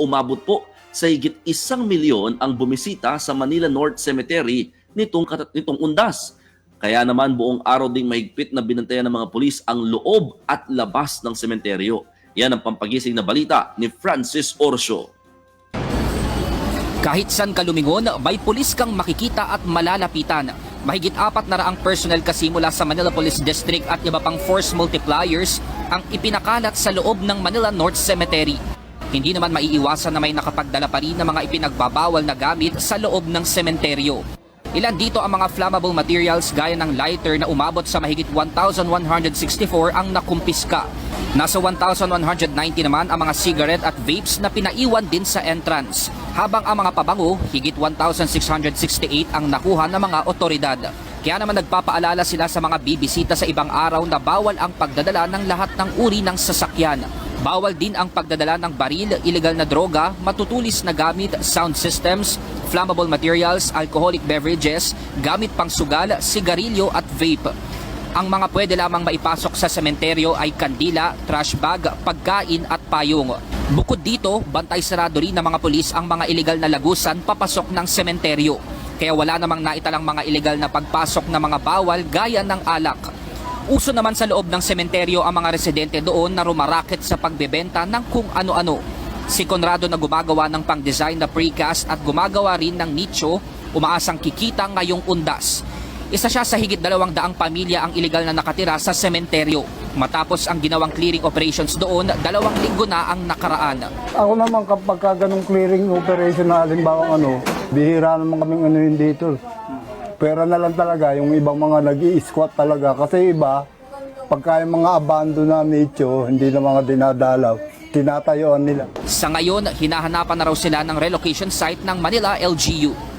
umabot po sa higit isang milyon ang bumisita sa Manila North Cemetery nitong, nitong undas. Kaya naman buong araw ding mahigpit na binantayan ng mga pulis ang loob at labas ng sementeryo. Yan ang pampagising na balita ni Francis Orsio. Kahit saan ka lumingon, may pulis kang makikita at malalapitan. Mahigit apat na raang personnel kasi mula sa Manila Police District at iba pang force multipliers ang ipinakalat sa loob ng Manila North Cemetery. Hindi naman maiiwasan na may nakapagdala pa rin ng mga ipinagbabawal na gamit sa loob ng sementeryo. Ilan dito ang mga flammable materials gaya ng lighter na umabot sa mahigit 1,164 ang nakumpiska. Nasa 1,190 naman ang mga cigarette at vapes na pinaiwan din sa entrance. Habang ang mga pabango, higit 1,668 ang nakuha ng mga otoridad. Kaya naman nagpapaalala sila sa mga bibisita sa ibang araw na bawal ang pagdadala ng lahat ng uri ng sasakyan. Bawal din ang pagdadala ng baril, illegal na droga, matutulis na gamit, sound systems, flammable materials, alcoholic beverages, gamit pang sugal, sigarilyo at vape. Ang mga pwede lamang maipasok sa sementeryo ay kandila, trash bag, pagkain at payong. Bukod dito, bantay sarado rin ng mga pulis ang mga illegal na lagusan papasok ng sementeryo. Kaya wala namang naitalang mga illegal na pagpasok ng mga bawal gaya ng alak. Uso naman sa loob ng sementeryo ang mga residente doon na rumaraket sa pagbebenta ng kung ano-ano. Si Conrado na gumagawa ng pang-design na precast at gumagawa rin ng nicho, umaasang kikita ngayong undas. Isa siya sa higit dalawang daang pamilya ang iligal na nakatira sa sementeryo. Matapos ang ginawang clearing operations doon, dalawang linggo na ang nakaraan. Ako naman kapag ka ganong clearing operation na halimbawa ano, bihira naman kaming ano yun dito. Pera na lang talaga, yung ibang mga nag squat talaga. Kasi iba, pagka yung mga abandon na nicho, hindi na mga dinadalaw, tinatayuan nila. Sa ngayon, hinahanapan na raw sila ng relocation site ng Manila LGU.